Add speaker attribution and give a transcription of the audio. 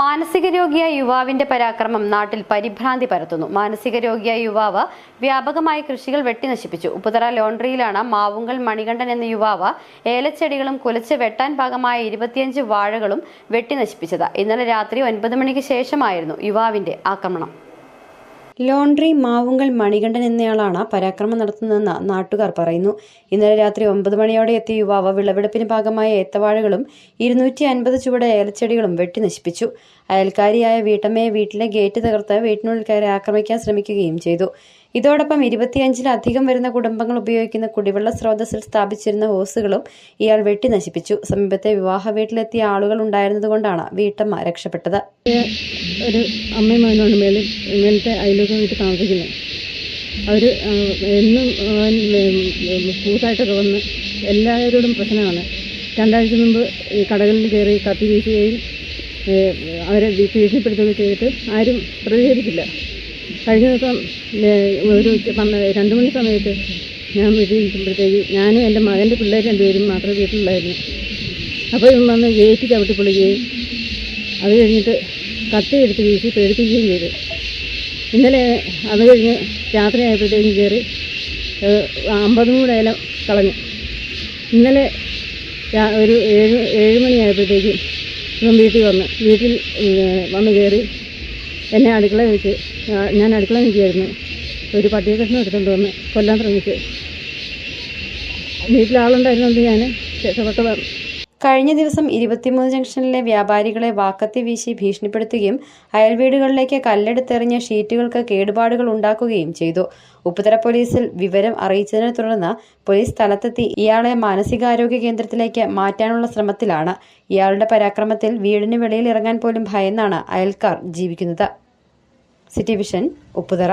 Speaker 1: മാനസിക രോഗിയായ യുവാവിന്റെ പരാക്രമം നാട്ടിൽ പരിഭ്രാന്തി പരത്തുന്നു. മാനസിക രോഗിയായ യുവാവ് വ്യാപകമായി കൃഷികൾ വെട്ടിനശിപ്പിച്ചു. ഉപ്പുതറ ലോണ്ടറിയിലാണ് മാവുങ്കൽ മണികണ്ഠൻ എന്ന യുവാവ് ഏലച്ചെടികളും കുലച്ച് വെട്ടാൻ ഭാഗമായ ഇരുപത്തിയഞ്ച് വാഴകളും വെട്ടിനശിപ്പിച്ചത്. ഇന്നലെ രാത്രി ഒൻപത് മണിക്ക് ശേഷമായിരുന്നു യുവാവിന്റെ ആക്രമണം. ലോണ്ടറി മാവുങ്കൽ മണികണ്ഠൻ എന്നയാളാണ് പരാക്രമം നടത്തുന്നതെന്ന് നാട്ടുകാർ പറയുന്നു. ഇന്നലെ രാത്രി ഒമ്പത് മണിയോടെ എത്തിയ യുവാവ് വിളവെടുപ്പിന് ഭാഗമായ ഏത്തവാഴകളും ഇരുന്നൂറ്റി അൻപത് ചുവട് ഏലച്ചെടികളും വെട്ടി നശിപ്പിച്ചു. അയൽക്കാരിയായ വീട്ടമ്മയെ വീട്ടിലെ ഗേറ്റ് തകർത്ത് വീട്ടിനുള്ളിൽ കയറി ആക്രമിക്കാൻ ശ്രമിക്കുകയും ചെയ്തു. ഇതോടൊപ്പം ഇരുപത്തിയഞ്ചിലധികം വരുന്ന കുടുംബങ്ങൾ ഉപയോഗിക്കുന്ന കുടിവെള്ള സ്രോതസ്സിൽ സ്ഥാപിച്ചിരുന്ന ഹോസുകളും ഇയാൾ വെട്ടി നശിപ്പിച്ചു. സമീപത്തെ വിവാഹ വീട്ടിലെത്തിയ ആളുകൾ ഉണ്ടായിരുന്നതുകൊണ്ടാണ് വീട്ടമ്മ രക്ഷപ്പെട്ടത്.
Speaker 2: ഒരു അമ്മയും മകനുമാണ് മേളിൽ ഇങ്ങനത്തെ അയലൊക്കെ വീട്ടിൽ താമസിക്കുന്നത്. അവർ എന്നും കൂട്ടായിട്ടൊക്കെ വന്ന് എല്ലാവരോടും പ്രശ്നമാണ്. രണ്ടാഴ്ച മുമ്പ് ഈ കടകളിൽ കയറി കത്തി വീശുകയും അവരെ ഭീഷണിപ്പെടുത്തുകയും ചെയ്തിട്ട് ആരും പ്രതികരിച്ചില്ല കഴിഞ്ഞ ദിവസം ഒരു രണ്ട് മണി സമയത്ത് ഞാൻ വീട്ടിൽ ഇരിക്കുമ്പോഴത്തേക്ക് ഞാനും എന്റെ മകന്റെ പിള്ളേർ രണ്ടുപേരും മാത്രമേ വീട്ടിലുള്ളായിരുന്നു അപ്പോൾ ഇവൻ വന്ന് ഗേറ്റ് ചവിട്ടി പൊളിക്കുകയും അത് കഴിഞ്ഞിട്ട് കത്തി എടുത്ത് വീശി പേടിപ്പിക്കുകയും ചെയ്തു. ഇന്നലെ അത് കഴിഞ്ഞ് രാത്രി ആയപ്പോഴത്തേക്കും കയറി അമ്പതും കൂടെ ഏലം കളഞ്ഞു. ഇന്നലെ ഒരു ഏഴ് ഏഴ് മണിയായപ്പോഴത്തേക്കും ഇവൻ വീട്ടിൽ വന്ന് വീട്ടിൽ വന്ന് കയറി എന്നെ അടുക്കള വെച്ച് ഞാൻ അടുക്കള നിൽക്കുകയായിരുന്നു ഒരു പട്ടിയെ കഷ്ണം എടുത്തുകൊണ്ട് വന്ന് കൊല്ലാൻ ശ്രമിച്ചു. വീട്ടിലാളുണ്ടായിരുന്നുകൊണ്ട് ഞാൻ രക്ഷപ്പെട്ടതാണ്.
Speaker 1: കഴിഞ്ഞ ദിവസം ഇരുപത്തിമൂന്ന് ജംഗ്ഷനിലെ വ്യാപാരികളെ വാക്കത്തി വീശി ഭീഷണിപ്പെടുത്തുകയും അയൽവീടുകളിലേക്ക് കല്ലെടുത്തെറിഞ്ഞ ഷീറ്റുകൾക്ക് കേടുപാടുകൾ ഉണ്ടാക്കുകയും ചെയ്തു. ഉപ്പുതറ പോലീസിൽ വിവരം അറിയിച്ചതിനെ തുടർന്ന് പോലീസ് സ്ഥലത്തെത്തി ഇയാളെ മാനസികാരോഗ്യ കേന്ദ്രത്തിലേക്ക് മാറ്റാനുള്ള ശ്രമത്തിലാണ്. ഇയാളുടെ പരാക്രമത്തിൽ വീടിന് വെളിയിൽ ഇറങ്ങാൻ പോലും ഭയന്നാണ് അയൽക്കാർ ജീവിക്കുന്നത്. City vision Upputhara.